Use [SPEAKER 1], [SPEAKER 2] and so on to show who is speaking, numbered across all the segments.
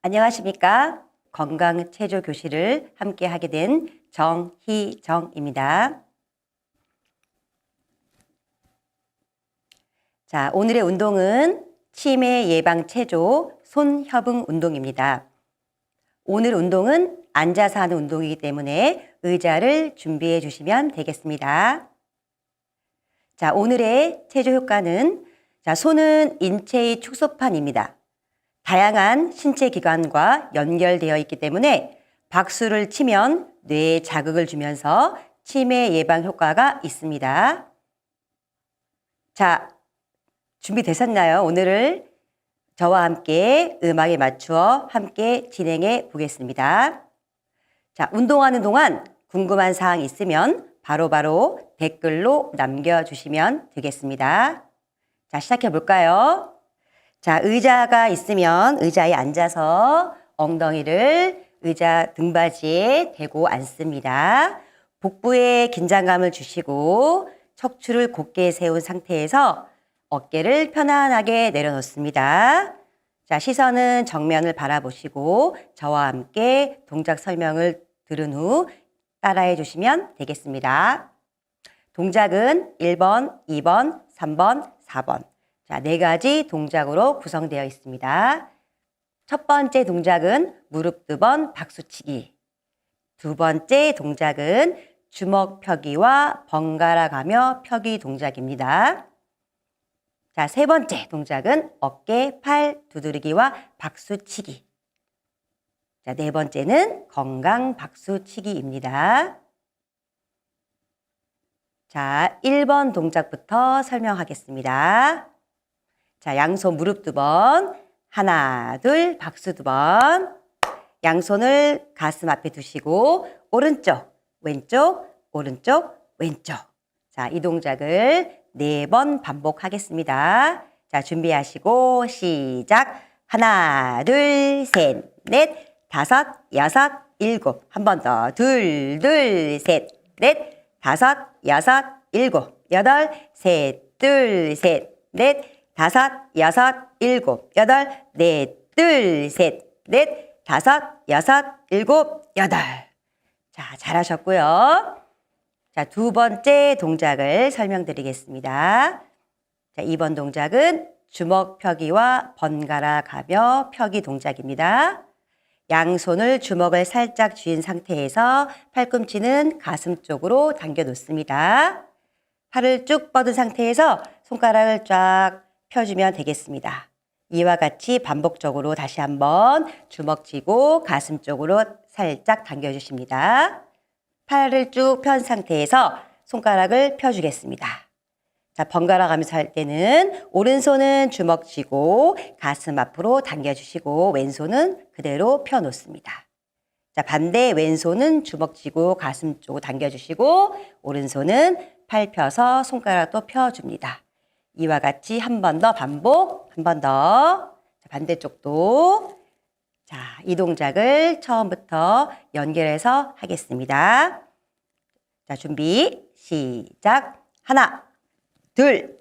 [SPEAKER 1] 안녕하십니까? 건강 체조 교실을 함께 하게 된 정희정입니다. 자, 오늘의 운동은 치매 예방 체조 손협응 운동입니다. 오늘 운동은 앉아서 하는 운동이기 때문에 의자를 준비해 주시면 되겠습니다. 자, 오늘의 체조 효과는 자, 손은 인체의 축소판입니다. 다양한 신체 기관과 연결되어 있기 때문에 박수를 치면 뇌에 자극을 주면서 치매 예방 효과가 있습니다. 자, 준비되셨나요? 오늘을 저와 함께 음악에 맞추어 함께 진행해 보겠습니다. 자, 운동하는 동안 궁금한 사항 있으면 바로바로 바로 댓글로 남겨주시면 되겠습니다. 자, 시작해 볼까요? 자, 의자가 있으면 의자에 앉아서 엉덩이를 의자 등받이에 대고 앉습니다. 복부에 긴장감을 주시고 척추를 곧게 세운 상태에서 어깨를 편안하게 내려놓습니다. 자, 시선은 정면을 바라보시고 저와 함께 동작 설명을 들은 후 따라해 주시면 되겠습니다. 동작은 1번, 2번, 3번, 4번. 자, 네 가지 동작으로 구성되어 있습니다. 첫 번째 동작은 무릎 두 번 박수치기. 두 번째 동작은 주먹 펴기와 번갈아 가며 펴기 동작입니다. 자, 세 번째 동작은 어깨, 팔 두드리기와 박수치기. 자, 네 번째는 건강 박수치기입니다. 자, 1번 동작부터 설명하겠습니다. 자, 양손 무릎 두 번, 하나, 둘, 박수 두 번. 양손을 가슴 앞에 두시고, 오른쪽, 왼쪽, 오른쪽, 왼쪽. 자, 이 동작을 네 번 반복하겠습니다. 자, 준비하시고, 시작. 하나, 둘, 셋, 넷, 다섯, 여섯, 일곱. 한 번 더. 둘, 둘, 셋, 넷, 다섯, 여섯, 일곱, 여덟, 셋, 둘, 셋, 넷, 다섯, 여섯, 일곱, 여덟, 넷, 둘, 셋, 넷, 다섯, 여섯, 일곱, 여덟. 자, 잘하셨고요. 자, 두 번째 동작을 설명드리겠습니다. 자, 이번 동작은 주먹 펴기와 번갈아 가며 펴기 동작입니다. 양손을 주먹을 살짝 쥐인 상태에서 팔꿈치는 가슴 쪽으로 당겨 놓습니다. 팔을 쭉 뻗은 상태에서 손가락을 쫙 펴주면 되겠습니다. 이와 같이 반복적으로 다시 한번 주먹 쥐고 가슴 쪽으로 살짝 당겨 주십니다. 팔을 쭉 편 상태에서 손가락을 펴주겠습니다. 자, 번갈아 가면서 할 때는 오른손은 주먹 쥐고 가슴 앞으로 당겨주시고 왼손은 그대로 펴 놓습니다. 자, 반대 왼손은 주먹 쥐고 가슴 쪽으로 당겨주시고 오른손은 팔 펴서 손가락도 펴줍니다. 이와 같이 한 번 더 반복, 한 번 더. 반대쪽도. 자, 이 동작을 처음부터 연결해서 하겠습니다. 자, 준비, 시작. 하나, 둘,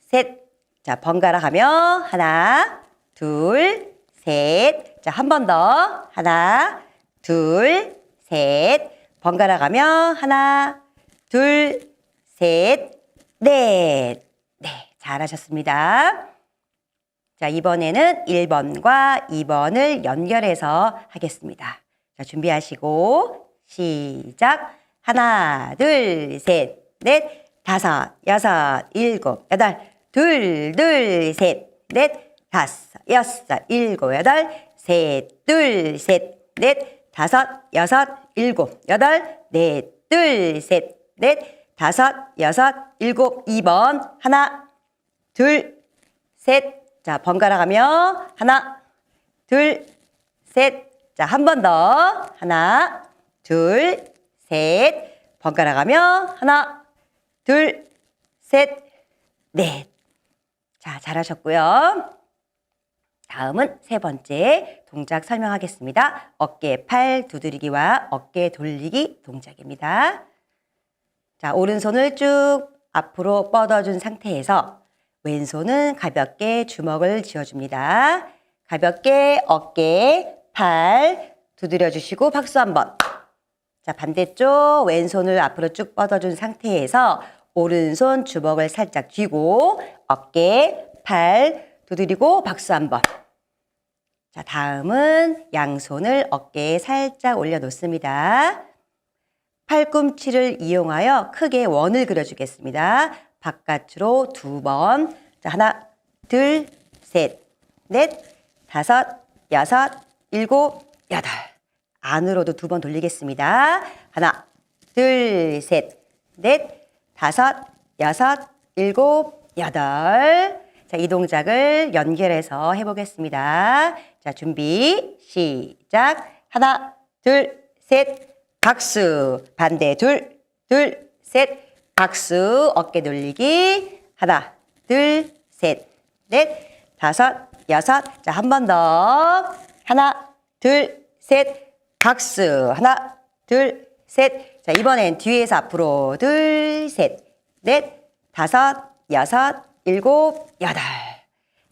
[SPEAKER 1] 셋. 자, 번갈아 가며 하나, 둘, 셋. 자, 한 번 더. 하나, 둘, 셋. 번갈아 가며 하나, 둘, 셋, 넷. 네, 잘하셨습니다. 자, 이번에는 1번과 2번을 연결해서 하겠습니다. 자, 준비하시고 시작. 하나, 둘, 셋, 넷. 다섯, 여섯, 일곱, 여덟, 둘, 둘, 셋, 넷, 다섯, 여섯, 일곱, 여덟, 셋, 둘, 셋, 넷, 다섯, 여섯, 일곱, 여덟, 넷, 둘, 셋, 넷, 다섯, 여섯, 일곱, 2번. 하나, 둘, 셋. 자, 번갈아 가며 하나, 둘, 셋. 자, 한 번 더. 하나, 둘, 셋. 번갈아 가며 하나, 둘, 셋, 넷. 자, 잘하셨고요. 다음은 세 번째 동작 설명하겠습니다. 어깨, 팔 두드리기와 어깨 돌리기 동작입니다. 자, 오른손을 쭉 앞으로 뻗어준 상태에서 왼손은 가볍게 주먹을 쥐어줍니다. 가볍게 어깨, 팔 두드려 주시고 박수 한번. 자, 반대쪽 왼손을 앞으로 쭉 뻗어준 상태에서 오른손 주먹을 살짝 쥐고 어깨, 팔 두드리고 박수 한번. 자, 다음은 양손을 어깨에 살짝 올려놓습니다. 팔꿈치를 이용하여 크게 원을 그려주겠습니다. 바깥으로 두 번. 자, 하나, 둘, 셋, 넷, 다섯, 여섯, 일곱, 여덟. 안으로도 두 번 돌리겠습니다. 하나, 둘, 셋, 넷, 다섯, 여섯, 일곱, 여덟. 자, 이 동작을 연결해서 해보겠습니다. 자, 준비, 시작. 하나, 둘, 셋, 박수. 반대, 둘, 둘, 셋, 박수. 어깨 돌리기. 하나, 둘, 셋, 넷, 다섯, 여섯. 자, 한 번 더. 하나, 둘, 셋, 박수. 하나, 둘, 셋. 자, 이번엔 뒤에서 앞으로 둘, 셋, 넷, 다섯, 여섯, 일곱, 여덟.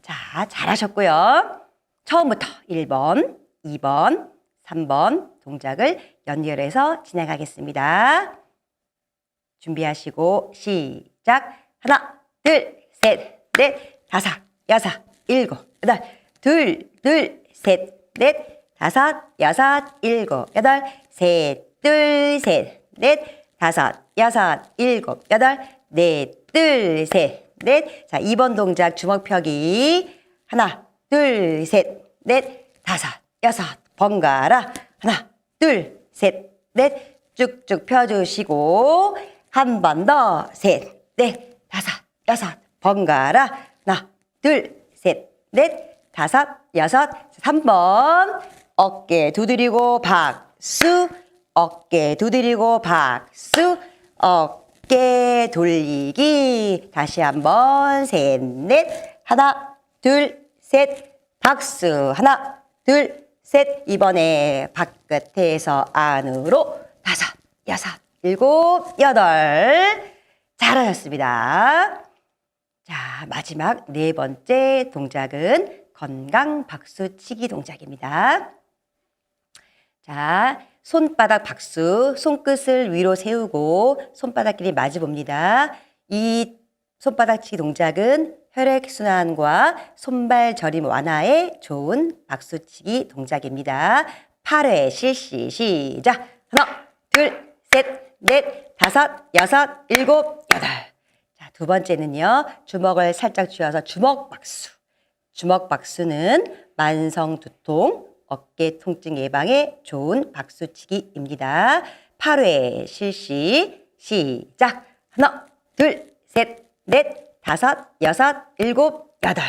[SPEAKER 1] 자, 잘하셨고요. 처음부터 1번, 2번, 3번 동작을 연결해서 진행하겠습니다. 준비하시고 시작. 하나, 둘, 셋, 넷, 다섯, 여섯, 일곱, 여덟. 둘, 둘, 셋, 넷, 다섯, 여섯, 일곱, 여덟. 셋, 둘, 셋, 넷, 다섯, 여섯, 일곱, 여덟. 넷, 둘, 셋, 넷. 자, 2번 동작 주먹 펴기. 하나, 둘, 셋, 넷, 다섯, 여섯. 번갈아. 하나, 둘, 셋, 넷. 쭉쭉 펴주시고. 한 번 더. 셋, 넷, 다섯, 여섯. 번갈아. 하나, 둘, 셋, 넷, 다섯, 여섯. 3번. 어깨 두드리고 박수. 어깨 두드리고 박수. 어깨 돌리기. 다시 한 번. 셋, 넷. 하나, 둘, 셋. 박수. 하나, 둘, 셋. 이번에 바깥에서 안으로. 다섯, 여섯, 일곱, 여덟. 잘하셨습니다. 자, 마지막 네 번째 동작은 건강 박수치기 동작입니다. 자, 손바닥 박수, 손끝을 위로 세우고 손바닥끼리 마주 봅니다. 이 손바닥치기 동작은 혈액순환과 손발 저림 완화에 좋은 박수치기 동작입니다. 8회 실시 시작. 하나, 둘, 셋, 넷, 다섯, 여섯, 일곱, 여덟. 자, 두 번째는요. 주먹을 살짝 쥐어서 주먹 박수. 주먹 박수는 만성 두통, 어깨 통증 예방에 좋은 박수치기입니다. 8회 실시 시작. 하나, 둘, 셋, 넷, 다섯, 여섯, 일곱, 여덟.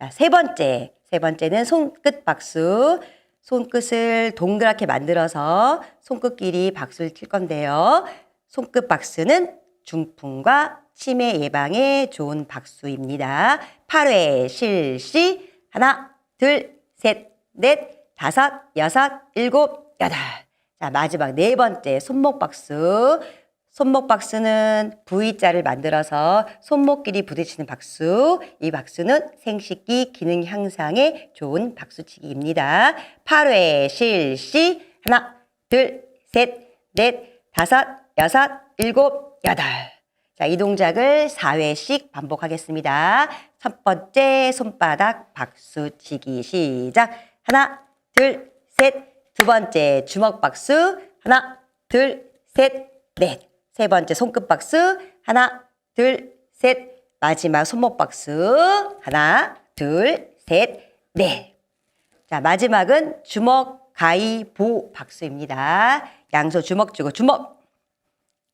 [SPEAKER 1] 자, 세 번째. 세 번째는 손끝 박수. 손끝을 동그랗게 만들어서 손끝끼리 박수를 칠 건데요. 손끝 박수는 중풍과 치매 예방에 좋은 박수입니다. 8회 실시. 하나, 둘, 셋, 넷, 다섯, 여섯, 일곱, 여덟. 자, 마지막 네 번째 손목 박수. 손목 박수는 V자를 만들어서 손목끼리 부딪히는 박수. 이 박수는 생식기 기능 향상에 좋은 박수치기입니다. 8회 실시. 하나, 둘, 셋, 넷, 다섯, 여섯, 일곱, 여덟. 자, 이 동작을 4회씩 반복하겠습니다. 첫 번째 손바닥 박수치기 시작. 하나, 둘, 셋. 두 번째 주먹 박수. 하나, 둘, 셋, 넷. 세 번째 손끝 박수. 하나, 둘, 셋. 마지막 손목 박수. 하나, 둘, 셋, 넷. 자, 마지막은 주먹, 가위, 보 박수입니다. 양손 주먹 주고 주먹.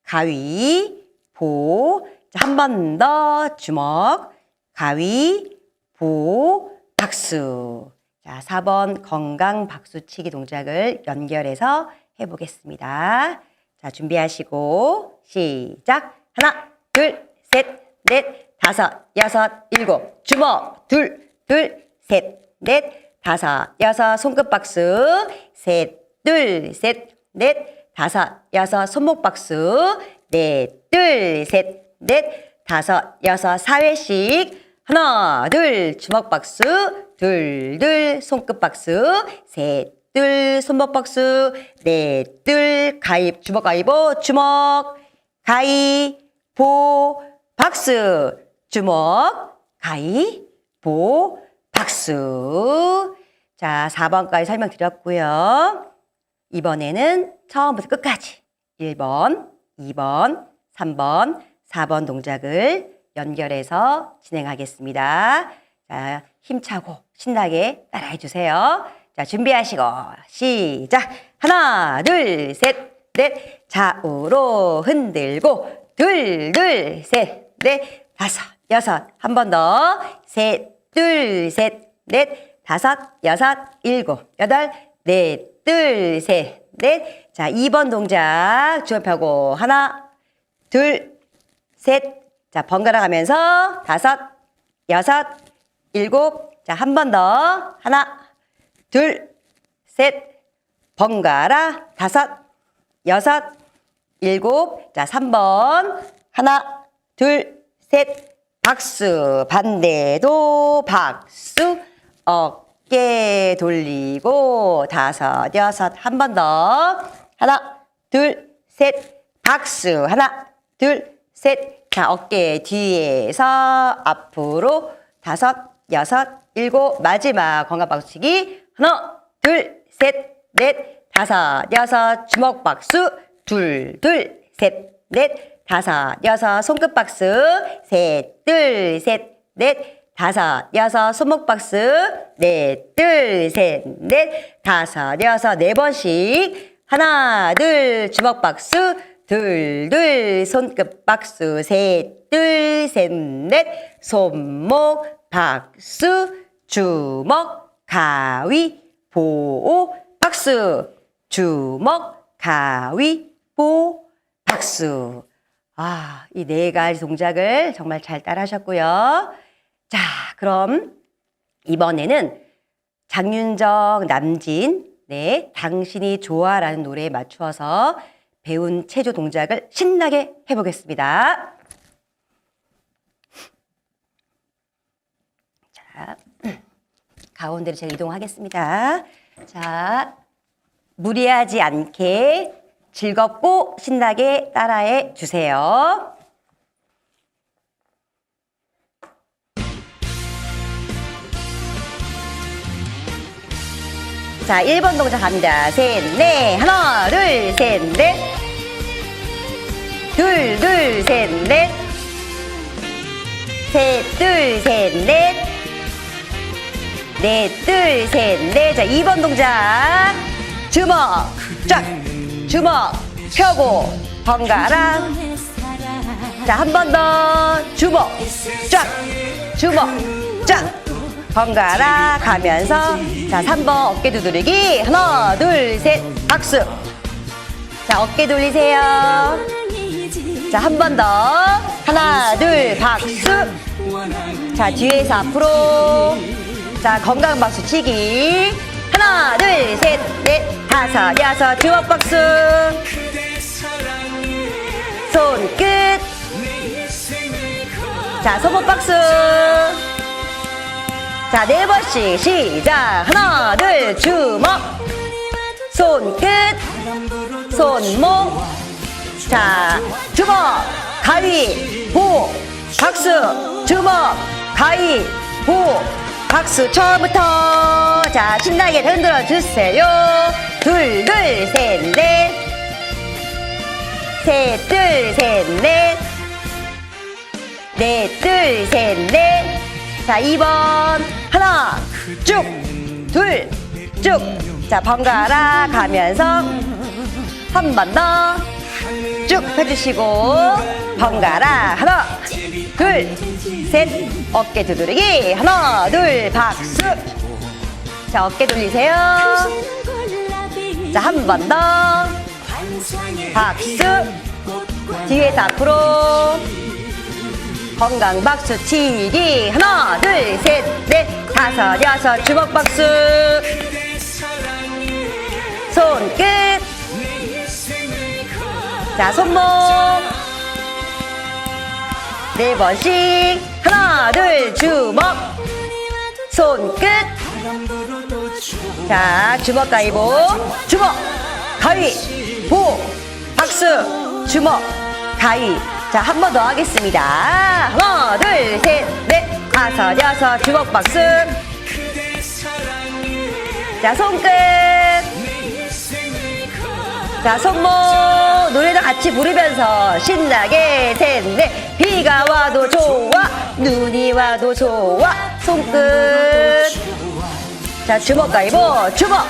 [SPEAKER 1] 가위, 보. 자, 한번 더 주먹, 가위, 보, 박수. 자, 4번 건강 박수치기 동작을 연결해서 해보겠습니다. 자, 준비하시고, 시작. 하나, 둘, 셋, 넷, 다섯, 여섯, 일곱, 주먹, 둘, 둘, 셋, 넷, 다섯, 여섯, 손끝 박수, 셋, 둘, 셋, 넷, 다섯, 여섯, 손목 박수, 넷, 둘, 셋, 넷, 다섯, 여섯, 사회씩 하나, 둘, 주먹 박수. 둘, 둘, 손끝 박수. 셋, 둘, 손목 박수. 넷, 둘, 가입, 주먹 가입보, 주먹, 가입, 보, 박수. 주먹, 가입, 보, 박수. 자, 4번까지 설명드렸고요. 이번에는 처음부터 끝까지 1번, 2번, 3번, 4번 동작을 연결해서 진행하겠습니다. 자, 힘차고 신나게 따라해 주세요. 자, 준비하시고 시작. 하나, 둘, 셋, 넷. 좌우로 흔들고 둘, 둘, 셋, 넷, 다섯, 여섯. 한 번 더. 셋, 둘, 셋, 넷, 다섯, 여섯, 일곱, 여덟, 넷, 둘, 셋, 넷. 자, 2번 동작 주업하고 하나, 둘, 셋. 자, 번갈아 가면서 다섯, 여섯, 일곱. 자, 한 번 더. 하나, 둘, 셋. 번갈아 다섯, 여섯, 일곱. 자, 3번. 하나, 둘, 셋. 박수. 반대도 박수. 어깨 돌리고 다섯, 여섯. 한 번 더. 하나, 둘, 셋. 박수. 하나, 둘, 셋. 자, 어깨 뒤에서 앞으로 다섯, 여섯, 일곱. 마지막 건강 박수치기. 하나, 둘, 셋, 넷, 다섯, 여섯. 주먹 박수. 둘, 둘, 셋, 넷, 다섯, 여섯. 손끝 박수. 셋, 둘, 셋, 넷, 다섯, 여섯. 손목 박수. 넷, 둘, 셋, 넷, 다섯, 여섯. 네 번씩. 하나, 둘, 주먹 박수. 둘, 둘, 손끝 박수. 셋, 둘, 셋, 넷. 손목 박수. 주먹, 가위, 보호, 박수. 주먹, 가위, 보, 박수. 아, 이 네 가지 동작을 정말 잘 따라 하셨고요. 자, 그럼 이번에는 장윤정, 남진, 네, 당신이 좋아라는 노래에 맞추어서 배운 체조 동작을 신나게 해보겠습니다. 가운데로 제가 이동하겠습니다. 자, 무리하지 않게 즐겁고 신나게 따라해 주세요. 자, 1번 동작 갑니다. 셋, 넷. 하나, 둘, 셋, 넷. 둘, 둘, 셋, 넷. 셋, 둘, 셋, 넷. 넷, 둘, 셋, 넷. 자, 2번 동작. 주먹, 쫙. 주먹, 펴고, 번갈아. 자, 한 번 더. 주먹, 쫙. 주먹, 쫙. 번갈아 가면서. 자, 3번 어깨 두드리기. 하나, 둘, 셋. 박수. 자, 어깨 돌리세요. 자, 한 번 더. 하나, 둘, 박수. 자, 뒤에서 앞으로. 자, 건강 박수 치기. 하나, 둘, 셋, 넷, 다섯, 여섯, 주먹 박수. 손 끝. 자, 손목 박수. 자, 네 번씩 시작. 하나, 둘, 주먹. 손 끝. 손목. 자, 주먹, 가위, 보, 박수, 주먹, 가위, 보, 박수. 처음부터. 자, 신나게 흔들어 주세요. 둘, 둘, 셋, 넷. 셋, 둘, 셋, 넷. 넷, 둘, 셋, 넷. 자, 2번. 하나, 쭉, 둘, 쭉. 자, 번갈아 가면서 한 번 더. 쭉 펴주시고 번갈아 하나 둘 셋. 어깨 두드리기. 하나 둘 박수. 자 어깨 돌리세요. 자 한 번 더. 박수. 뒤에서 앞으로. 건강 박수 치기. 하나 둘 셋 넷. 다섯 여섯. 주먹 박수. 손끝 자, 손목. 네 번씩. 하나 둘 주먹. 손끝. 자 주먹 가위보. 주먹 가위 보. 박수. 주먹 가위. 자 한 번 더 하겠습니다. 하나 둘 셋 넷. 다섯 여섯. 주먹 박수. 자 손끝 자 손목 노래도 같이 부르면서 신나게 셋넷 비가 와도 좋아 눈이 와도 좋아 손끝. 자 주먹 가위보 주먹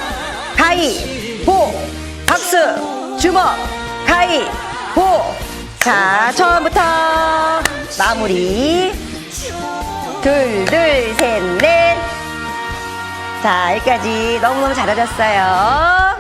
[SPEAKER 1] 가위 보 박수 주먹 가위 보. 자 처음부터 마무리. 둘 둘 셋 넷. 자 여기까지. 너무너무 잘하셨어요